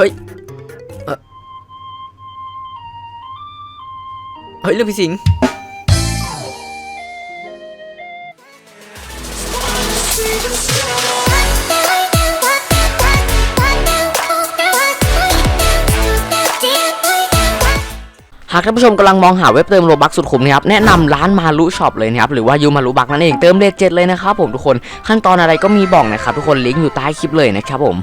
ฮ้ยเฮ้ยเรื่องพี่สิงหากท่านผู้ชมกำลังมองหาเว็บเติมโลบักสุดคุ้มนะครับแนะนำร้านมารุช็อปเลยนะครับหรือว่ายูมารุบักนั่นเองเติมเลทเจ็ดเลยนะครับผมทุกคนขั้นตอนอะไรก็มีบอกนะครับทุกคนลิงก์อยู่ใต้คลิปเลยนะครับผม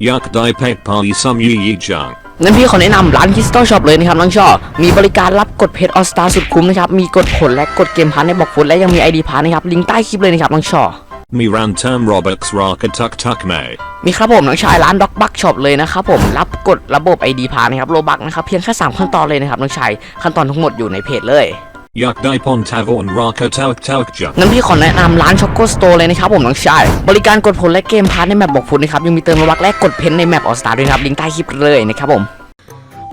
Yak Dai Pek Pali Sum Yi Yi Jang. งั้นพี่ขอแนะนำร้านคิสตัลช็อปเลยนะครับน้องชอมีบริการรับกดเพจออสตาสุดคุ้มนะครับ มีกดผลและกดเกมพาร์ทในบอกฟุตและยังมีไอดีพาร์ทนะครับ ลิงก์ใต้คลิปเลยนะครับน้องชอ Mi Ran Term Robux Raka Tuk Tuk Me. มีครับผมน้องชายร้านด็อกบักช็อปเลยนะครับผมรับกดระบบ ID พานะครับโลบักนะครับเพียงแค่สามขั้นตอนเลยนะครับน้องชายขั้นตอนทั้งหมดอยู่ในเพจเลย Yak Dai Pon Tavon Raka Tauk Tauk Jung. งั้นพี่ขอแนะนำร้านช็อกโกสโตร์เลยนะครับผมน้องชาย บริการกดผลและเกมพาร์ทในแมปบอกฟุตนะครับ ยังมีเติมโลบักและกดเพนในแมปออสตาด้วยนะครับ ลิงก์ใต้คลิปเลยนะครับผม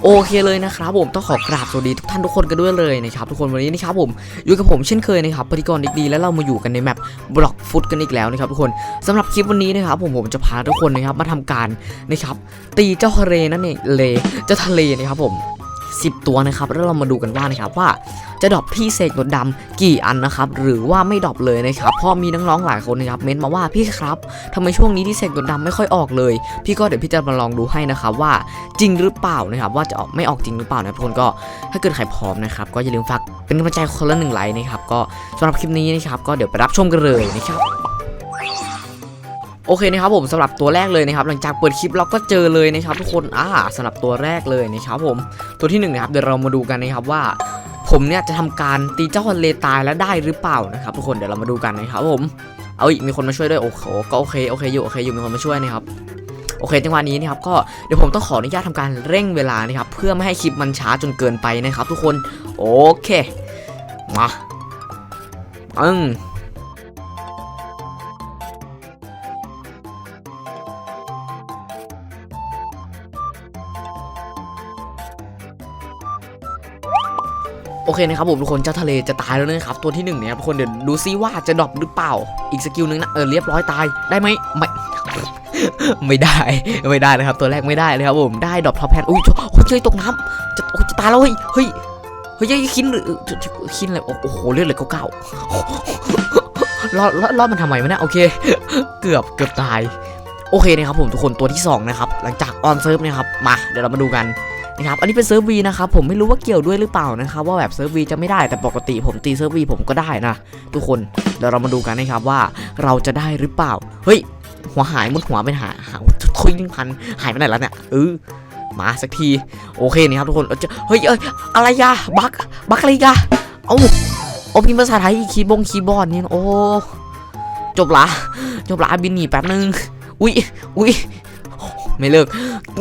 โอเคเลยนะครับผมต้องขอกราบสวัสดีทุกท่านทุกคนกันด้วยเลยนะครับทุกคนวันนี้นะครับผมอยู่กับผมเช่นเคยนะครับปฏิกรณ์ดีๆแล้วเรามาอยู่กันในแมปบล็อกฟุตกันอีกแล้วนะครับทุกคนสำหรับคลิปวันนี้นะครับผมผมจะพาทุกคนนะครับมาทำการนะครับตีเจ้าทะเลนั่นเองเลเจ้าทะเลนะครับผม 10 ตัวนะครับแล้วเรามาดูกันว่านะครับว่าจะดรอปที่เสกหนวดดำกี่อันนะครับหรือว่าไม่ดรอปเลยนะครับพราะมีน้องๆหลายคนนะครับเม้นมาว่าพี่ครับทำไมช่วงนี้ที่เสกหนวดดำไม่ค่อยออกเลย พี่ก็เดี๋ยวพี่จะมาลองดูให้นะครับว่าจริงหรือเปล่านะครับว่าจะออกไม่ออกจริงหรือเปล่านะทุกคนก็ถ้าเกิดใครพร้อมนะครับก็อย่าลืมฝากเป็นกำลังใจคนละหนึ่งไลค์นะครับก็สำหรับคลิปนี้นะครับก็เดี๋ยวไปรับชมกันเลยนะครับ โอเคนะครับผมสำหรับตัวแรกเลยนะครับหลังจากเปิดคลิปเราก็เจอเลยนะครับทุกคนอ่าสำหรับตัวแรกเลยนะครับผมตัวที่หนึ่งนะครับเดี๋ยวเรามาดูกันนะครับว่า ผมเนี่ยจะทำการตีเจ้าทะเลตายแล้วได้หรือเปล่านะครับทุกคนเดี๋ยวเรามาดูกันนะครับผมเอาอีกมีคนมาช่วยด้วยโอ้โหก็โอเคโอเคอยู่โอเคอยู่มีคนมาช่วยนะครับโอเคจังหวะนี้นะครับก็เดี๋ยวผมต้องขออนุญาตทำการเร่งเวลานะครับเพื่อไม่ให้คลิปมันช้าจนเกินไปนะครับ ทุกคนโอเคมาอืม เคนะครับผมทุกคนเจ้าทะเลจะตายแล้วนะครับตัวที่หนึ่งเนี่ยครับทุกคนเดี๋ยวดูซิว่าจะดรอปหรือเปล่า อีกสกิลหนึงนะเออเรียบร้อยตายได้ไหมไม่ไม่ได้ไม่ได้นะครับ ตัวแรกไม่ได้เลยครับผมได้ดรอปท็อปแพนอุ้ยโอ้ยเจยตกน้ำจะโอ้ยจะตายแล้วเฮ้ยเฮ้ยเฮ้ยเฮ้ยคินหรือคินอะไรโอ้โหเลือดเลยเก้าๆรอดรอดรอมันทำไมวะเนี่ยโอเค เกือบเกือบตายโอเคนะครับผมทุกคนตัวที่สองนะครับหลังจากออนเซิร์ฟนะครับมาเดี๋ยวเรามาดูกัน นะครับอันนี้เป็นเซิร์ฟวีนะครับผมไม่รู้ว่าเกี่ยวด้วยหรือเปล่านะครับว่าแบบเซิร์ฟวีจะไม่ได้แต่ปกติผมตีเซิร์ฟวีผมก็ได้นะทุกคนเดี๋ยวเรามาดูกันนะครับว่าเราจะได้หรือเปล่า เฮ้ย หัวหายมุดหัวเป็นหาหาทุยลิงพันหายไปไหนแล้วเนี่ยเออมาสักทีโอเคนี่ครับทุกคนเอาจะเฮ้ยเอ้ยอะไรยะบักบักอะไรกะเอาโอ้พิมพ์ภาษาไทยคีย์บงคีย์บอร์ดนี่โอ้จบละจบละบินหนีแป๊บนึง อุ้ยอุ้ยไม่เลิก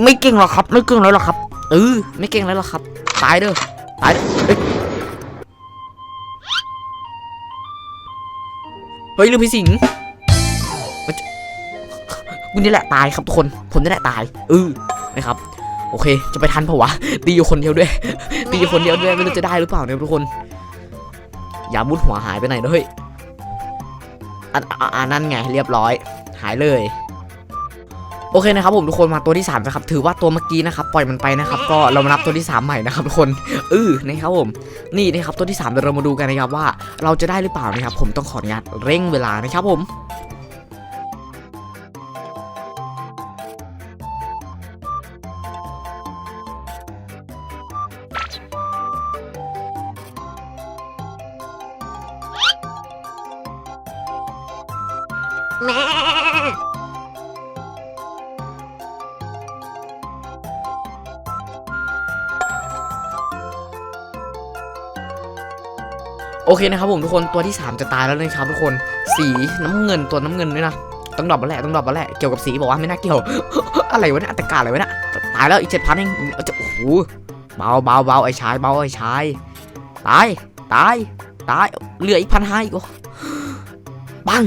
ไม่เก่งหรอกครับ ไม่เก่งแล้วหรอกครับ เออไม่เก่งแล้วหรอครับ ตายเด้อตายเฮ้ยลืมพี่สิงห์มันจะกูนี่แหละตายครับทุกคน ผมนี่แหละตายเออนะครับ โอเค จะไปทันเปล่าวะตีอยู่คนเดียวด้วยตีอยู่คนเดียวด้วยไม่รู้จะได้หรือเปล่าเนี่ยทุกคน อย่ามุดหัวหายไปไหนเฮ้ยอันอะอันนั่นไงเรียบร้อย หายเลย โอเคนะครับผมทุกคนมาตัวที่3นะครับถือว่าตัวเมื่อกี้นะครับปล่อยมันไปนะครับก็เรามานับตัวที่ 3 ใหม่นะครับทุกคนเออนะครับผมนี่นะครับตัวที่3เดี๋ยวเรามาดูกันนะครับว่า เราจะได้หรือเปล่านะครับผมต้องขออนุญาตเร่งเวลานะครับผม โอเคนะครับผมทุกคนตัวที่ 3 จะตายแล้วนะครับทุกคนสีน้ำเงินตัวน้ำเงินด้วยนะต้องดรอปมาแหละต้องดรอปมาแหละเกี่ยวกับสีบอกว่าไม่น่าเกี่ยว อะไรวะเนี่ยอัตกาอะไรวะเนี่ยตายแล้วอีกเจ็ดพันเองจะโอ้โหเบาเบาเบาไอ้ชายเบาไอ้ชายตายตายตายเหลืออีกพันห้าอีกโอ้ปัง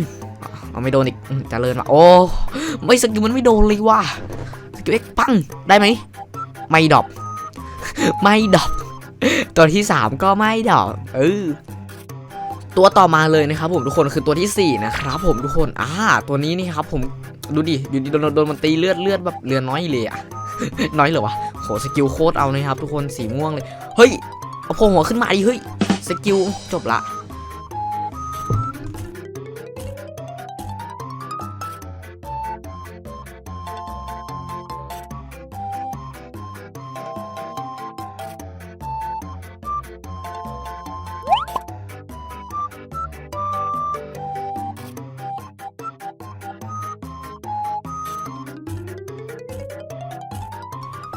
เอาไม่โดนอีกอืมเจริญว่ะโอ้ไม่สกิลมันไม่โดนเลยว่ะสกิลเอ็กปังได้ไหมไม่ดรอปไม่ดรอปตัวที่สามก็ไม่ดรอปเออ ตัวต่อมาเลยนะครับผมทุกคนคือตัวที่ 4 นะครับผมทุกคนอ่าตัวนี้นี่ครับผมดูดิอยู่ดีโดนโดนมันตีเลือดเลือดแบบเลือน้อยเลยอะน้อยเหรอวะโหสกิลโคตรเอานะครับทุกคนสีม่วงเลย เฮ้ยเอาโผล่หัวขึ้นมาดิเฮ้ยสกิลจบละ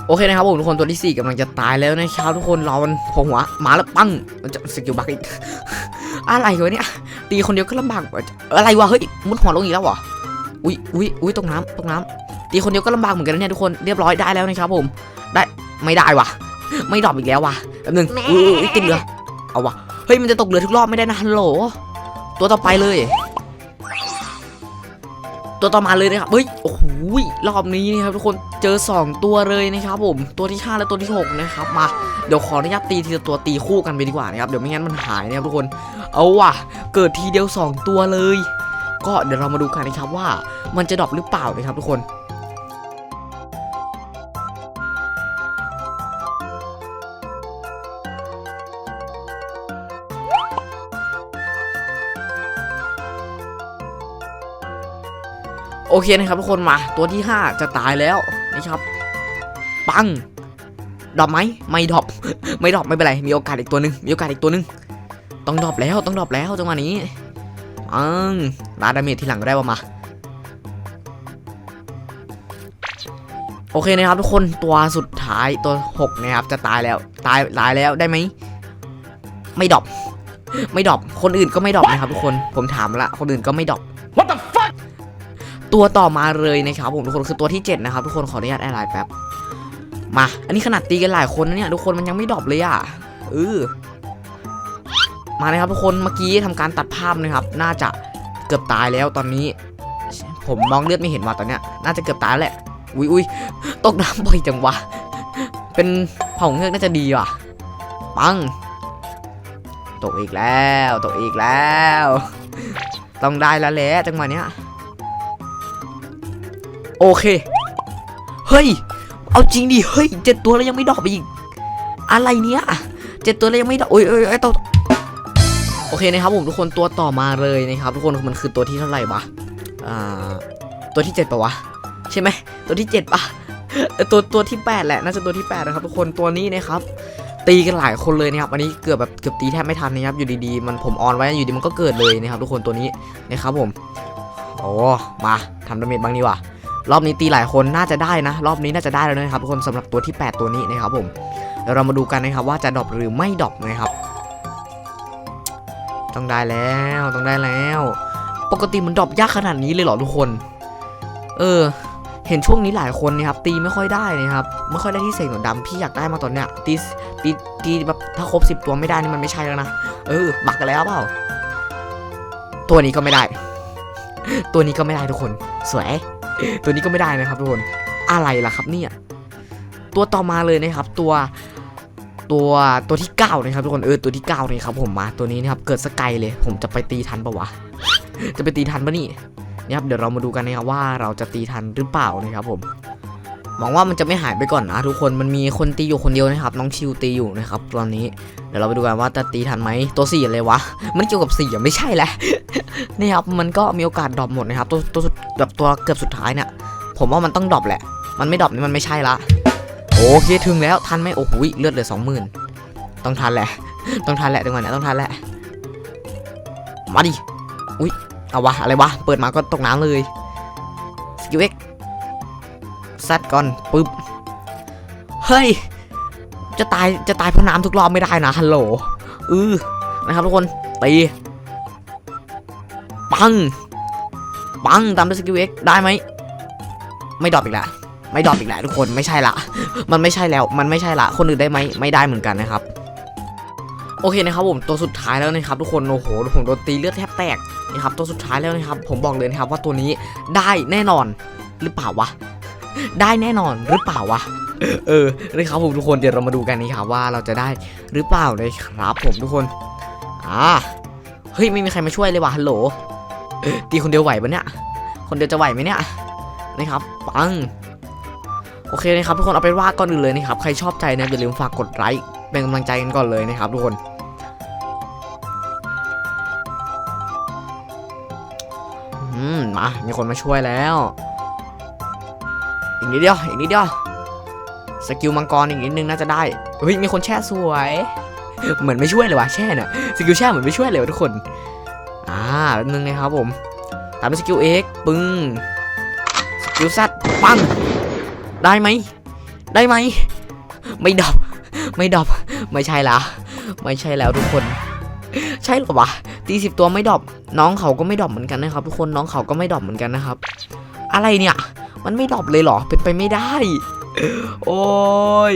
โอเคนะครับผมทุกคนตัวที่ 4กำลังจะตายแล้วนะครับทุกคนรอมันผล่หัวมาแล้วปังมันจะสกิลบักอีกอะไรวะเนี่ยตีคนเดียวก็ลำบากอะไรวะเฮ้ยมุดหัวลงอีกแล้วเหรออุ้ยอุ้ยอุ้ยตกน้ำตกน้ำตีคนเดียวก็ลำบากเหมือนกันนะเนี่ยทุกคนเรียบร้อยได้แล้วนะครับผม ได้ไม่ได้วะไม่ดรอปอีกแล้ววะแป๊บนึงอืออุ้ยติดเรือเอาวะเฮ้ยมันจะตกเรือทุกรอบไม่ได้นะฮัลโหลตัวต่อไปเลย ตัวต่อมาเลยนะครับเฮ้ยโอ้โห ยรอบนี้นะครับทุกคนเจอ 2 ตัวเลยนะครับผมตัวที่ 5 และตัวที่ 6 นะครับมาเดี๋ยวขออนุญาตตีทีละตัวตีคู่กันไปดีกว่านะครับเดี๋ยวไม่งั้นมันหายนะครับทุกคนเอาว่ะ เกิดทีเดียว 2 ตัวเลย ก็เดี๋ยวเรามาดูกันนะครับว่ามันจะดรอปหรือเปล่านะครับทุกคน อเคนะครับทุกคนมา ตัวที่ 5 จะตายแล้วนะครับ ปังดรอปไหมไม่ดรอปไม่ดรอปไม่เป็นไรมีโอกาสอีกตัวหนึ่งมีโอกาสอีกตัวหนึ่งต้องดรอปแล้วต้องดรอปแล้วจังหวะนี้ปังลาดาเมจทีหลังก็ได้ว่ามาโอเคนะครับทุกคนตัวสุดท้ายตัว6นะครับจะตายแล้วตายตายแล้วได้ไหมไม่ดรอปไม่ดรอปคนอื่นก็ไม่ดรอปนะครับทุกคนผมถามละคนอื่นก็ไม่ดรอป ตัวต่อมาเลยนะครับผมทุกคนคือตัวที่ 7 นะครับ ทุกคนขออนุญาตแอร์ไลน์แป๊บมา อันนี้ขนาดตีกันหลายคนนะเนี่ยทุกคนมันยังไม่ดรอปเลยอะเออมาเลยครับทุกคนเมื่อกี้ทำการตัดภาพนะครับ น่าจะเกือบตายแล้วตอนนี้ ผมมองเลือดไม่เห็นว่ะตอนเนี้ยน่าจะเกือบตายแล้วแหละอุ้ยอุ้ยตกน้ำบ่อยจังวะเป็นเผ่าเงือกน่าจะดีว่ะปังตกอีกแล้วตกอีกแล้ว ต้องได้แล้วแหละจังหวะเนี้ย โอเค เฮ้ย เอาจริงดิ เฮ้ยเจ็ดตัวแล้วยังไม่ดรอกไปอีก อะไรเนี้ยเจ็ดตัวแล้วยังไม่ดรอกโอ้ยโอ้ยโอ้ตัวโอเคนะครับผมทุกคนตัวต่อมาเลยนะครับ ทุกคนมันคือตัวที่เท่าไหร่วะอ่าตัวที่เจ็ดปะวะใช่ไหมตัวที่เจ็ดปะตัวตัวที่แปดแหละน่าจะตัวที่แปดนะครับทุกคนตัวนี้นะครับตีกันหลายคนเลยนะครับอันนี้เกือบแบบเกือบตีแทบไม่ทันนะครับอยู่ดีๆมันผมออนไว้อยู่ดีมันก็เกิดเลยนะครับ ทุกคนตัวนี้นะครับผมโอ้มาทำดาเมจบ้างดีกว่า รอบนี้ตีหลายคนน่าจะได้นะ รอบนี้น่าจะได้แล้วนะครับทุกคนสำหรับตัวที่ 8 ตัวนี้นะครับผมเดี๋ยวเรามาดูกันนะครับว่าจะดรอปหรือไม่ดรอปนะครับ ต้องได้แล้วต้องได้แล้ว ปกติมันดรอปยากขนาดนี้เลยเหรอทุกคน เออ เห็นช่วงนี้หลายคนนะครับตีไม่ค่อยได้นะครับไม่ค่อยได้ที่เสกหนวดดำพี่อยากได้มาตอนเนี้ยตีตีตีแบบถ้าครบ10ตัวไม่ได้นี่มันไม่ใช่แล้วนะเออบักกันแล้วเปล่าตัวนี้ก็ไม่ได้ ตัวนี้ก็ไม่ได้ทุกคน สวย ตัวนี้ก็ไม่ได้นะครับทุกคนอะไรล่ะครับเนี่ยตัวต่อมาเลยนะครับตัวตัวตัวที่ 9 นะครับทุกคนเออตัวที่9นี่ครับผมมาตัวนี้นะครับเกิดสกายเลย ผมจะไปตีทันปะวะ จะไปตีทันปะนี่เนี่ยครับเดี๋ยวเรามาดูกันนะครับว่าเราจะตีทันหรือเปล่านะครับผม หวังว่ามันจะไม่หายไปก่อนนะทุกคนมันมีคนตีอยู่คนเดียวนะครับ น้องชิวตีอยู่นะครับตอนนี้เดี๋ยวเราไปดูกันว่าจะตีทันไหมตัวสี่เลยวะมันเกี่ยวกับสี่ไม่ใช่แหละนี่ครับมันก็มีโอกาสดรอปหมดนะครับ ตัวตัวสุดแบบตัวเกือบสุดท้ายเนี่ยผมว่ามันต้องดรอปแหละ มันไม่ดรอปนี่มันไม่ใช่ละโอเคถึงแล้วทันไหมโอ้โหเลือดเหลือสองหมื่นต้องทันแหละ ต้องทันแหละจังวนี้ต้องทันแหละมาดิอุ้ยเอาวะอะไรวะเปิดมาก็ตกน้ำเลยสกิลเอ็ก ซัดก่อนปึ๊บ เฮ้ย จะตายจะตายเพราะน้ำทุกรอบไม่ได้นะฮัลโหลอือนะครับทุกคน ตี ปัง ปัง ตามด้วยสกิลเอ็กได้ไหม ไม่ดรอปอีกแล้วไม่ดรอปอีกแล้วทุกคนไม่ใช่ละ มันไม่ใช่แล้ว มันไม่ใช่ละ คนอื่นได้ไหมไม่ได้เหมือนกันนะครับ โอเคนะครับผมตัวสุดท้ายแล้วนะครับ ทุกคนโอ้โหผมโดนตีเลือดแทบแตกนะครับตัวสุดท้ายแล้วนะครับ ผมบอกเลยนะครับว่าตัวนี้ได้แน่นอนหรือเปล่าวะ ได้แน่นอนหรือเปล่าวะเออเลยครับผมทุกคนเดี๋ยวเรามาดูกันนะครับว่าเราจะได้หรือเปล่าเลยครับ ผมทุกคนอ่าเฮ้ยไม่มีใครมาช่วยเลยว่ะฮัลโหลตีคนเดียวไหวปะเนี่ยคนเดียวจะไหวไหมเนี่ยนะครับปังโอเคนะครับทุกคนเอาเป็นว่าก่อนอื่นเลยนะครับใครชอบใจนะอย่าลืมฝากกดไลค์เป็นกำลังใจกันก่อนเลยนะครับทุกคนอืมมามีคนมาช่วยแล้ว อีกนิดเดียวอีกนิดเดียวสกิลมังกรอีกนิดนึงน่าจะได้เฮ้ยมีคนแช่สวย เหมือนไม่ช่วยเลยวะแช่เนี่ยสกิลแช่เหมือนไม่ช่วยเลยวะทุกคนอ่าแป๊บนึงนะครับผมตามด้วยสกิลเอ็กปึ้งสกิลซัดปังได้ไหมได้ไหมไม่ดรอปไม่ดรอปไม่ใช่ละไม่ใช่แล้วทุกคน ใช่หรอวะตีสิบตัวไม่ดรอปน้องเขาก็ไม่ดรอปเหมือนกันนะครับ ทุกคนน้องเขาก็ไม่ดรอปเหมือนกันนะครับ อะไรเนี่ย มันไม่ดรอปเลยเหรอ เป็นไปไม่ได้ โอ้ย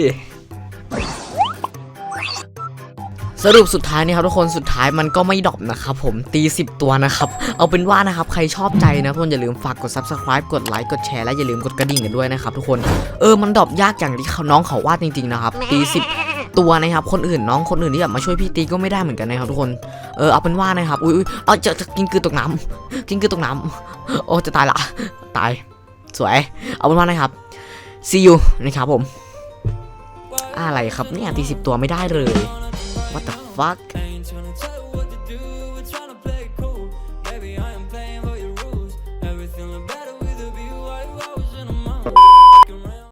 สรุปสุดท้ายนี่ครับทุกคนสุดท้ายมันก็ไม่ดรอปนะครับผมตี10 ตัวนะครับ เอาเป็นว่านะครับใครชอบใจนะทุกคนอย่าลืมฝากกด subscribe กดไลค์กดแชร์และอย่าลืมกดกระดิ่งกันด้วยนะครับทุกคนเออมันดรอปยากอย่างที่เขาน้องเขาวาดจริงๆนะครับตี10 ตัวนะครับคนอื่นน้องคนอื่นที่แบบมาช่วยพี่ตีก็ไม่ได้เหมือนกันนะครับทุกคนเออเอาเป็นว่านะครับอุ้ยอุ้ยเอาจะจะกินคือตกน้ำกินคือตกน้ำโอ้จะตายละตาย สวย เอาเป็นว่านะครับ see you นะครับผม อะไรครับเนี่ยตีสิบตัวไม่ได้เลย what the fuck